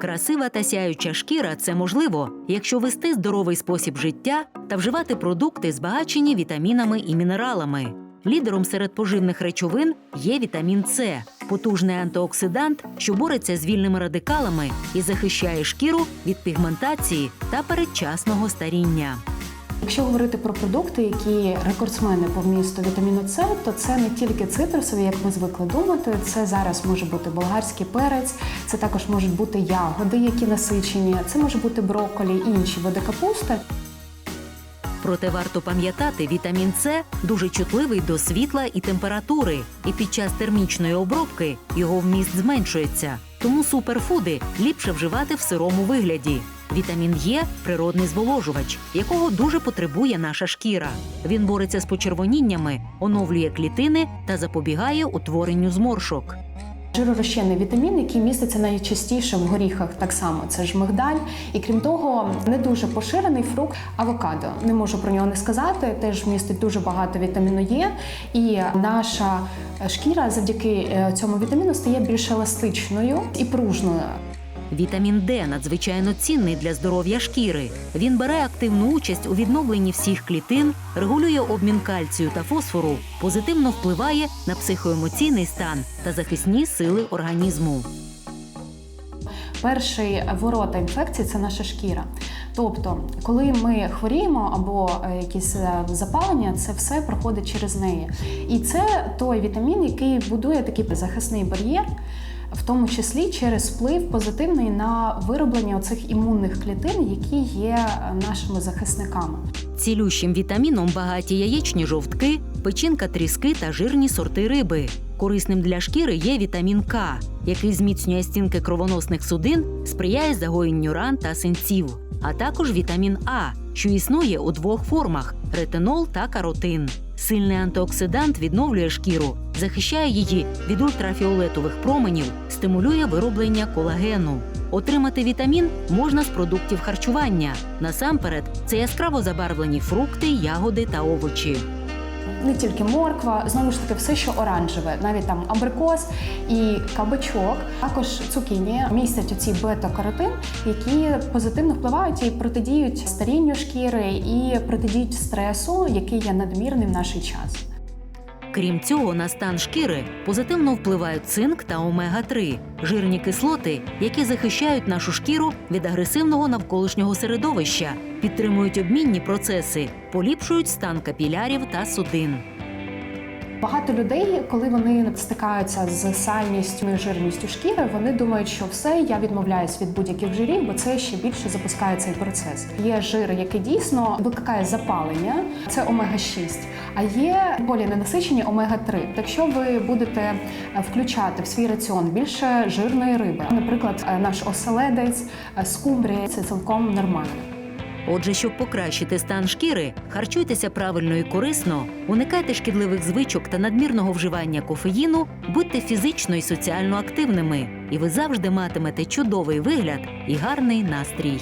Красива та сяюча шкіра це можливо, якщо вести здоровий спосіб життя та вживати продукти, збагачені вітамінами і мінералами. Лідером серед поживних речовин є вітамін С, потужний антиоксидант, що бореться з вільними радикалами і захищає шкіру від пігментації та передчасного старіння. Якщо говорити про продукти, які рекордсмени по вмісту вітаміну С, то це не тільки цитрусові, як ми звикли думати. Це зараз може бути болгарський перець, це також можуть бути ягоди, які насичені, це може бути брокколі і інші види капусти. Проте варто пам'ятати, вітамін С дуже чутливий до світла і температури, і під час термічної обробки його вміст зменшується. Тому суперфуди ліпше вживати в сирому вигляді. Вітамін Е природний зволожувач, якого дуже потребує наша шкіра. Він бореться з почервоніннями, оновлює клітини та запобігає утворенню зморшок. Жиророзчинний вітамін, який міститься найчастіше в горіхах, так само це ж мигдаль. І крім того, не дуже поширений фрукт авокадо. Не можу про нього не сказати. Теж містить дуже багато вітаміну Е. І наша шкіра завдяки е, цьому вітаміну стає більш еластичною і пружною. Вітамін Д надзвичайно цінний для здоров'я шкіри. Він бере активну участь у відновленні всіх клітин, регулює обмін кальцію та фосфору, позитивно впливає на психоемоційний стан та захисні сили організму. Перший ворота інфекції це наша шкіра. Тобто, коли ми хворіємо або е, якісь е, запалення, це все проходить через неї. І це той вітамін, який будує такий захисний бар'єр, в тому числі через вплив позитивний на вироблення оцих імунних клітин, які є е, нашими захисниками. Цілющим вітаміном багаті яєчні жовтки, печінка тріски та жирні сорти риби. Корисним для шкіри є вітамін К, який зміцнює стінки кровоносних судин, сприяє загоєнню ран та синців, а також вітамін А, що існує у двох формах ретинол та каротин. Сильний антиоксидант відновлює шкіру, захищає її від ультрафіолетових променів, стимулює вироблення колагену. Отримати вітамін можна з продуктів харчування. Насамперед, це яскраво забарвлені фрукти, ягоди та овочі. Не тільки морква, знову ж таки, все, що оранжеве, навіть там абрикос і кабачок, також цукіні містять оці бета-каротин, які позитивно впливають і протидіють старінню шкіри і протидіють стресу, який є надмірний в наш час. Крім цього, на стан шкіри позитивно впливають цинк та омега-3 жирні кислоти, які захищають нашу шкіру від агресивного навколишнього середовища, підтримують обмінні процеси, поліпшують стан капілярів та судин. Багато людей, коли вони стикаються з сальністю жирністю шкіри, вони думають, що все, я відмовляюсь від будь-яких жирів, бо це ще більше запускає цей процес. Є жир, який дійсно викликає запалення, це омега 6 а є болі ненасичені омега 3 Якщо ви будете включати в свій раціон більше жирної риби, наприклад, наш оселедець, скумбрія, це цілком нормально. Отже, щоб покращити стан шкіри, харчуйтеся правильно і корисно, уникайте шкідливих звичок та надмірного вживання кофеїну, будьте фізично і соціально активними, і ви завжди матимете чудовий вигляд і гарний настрій.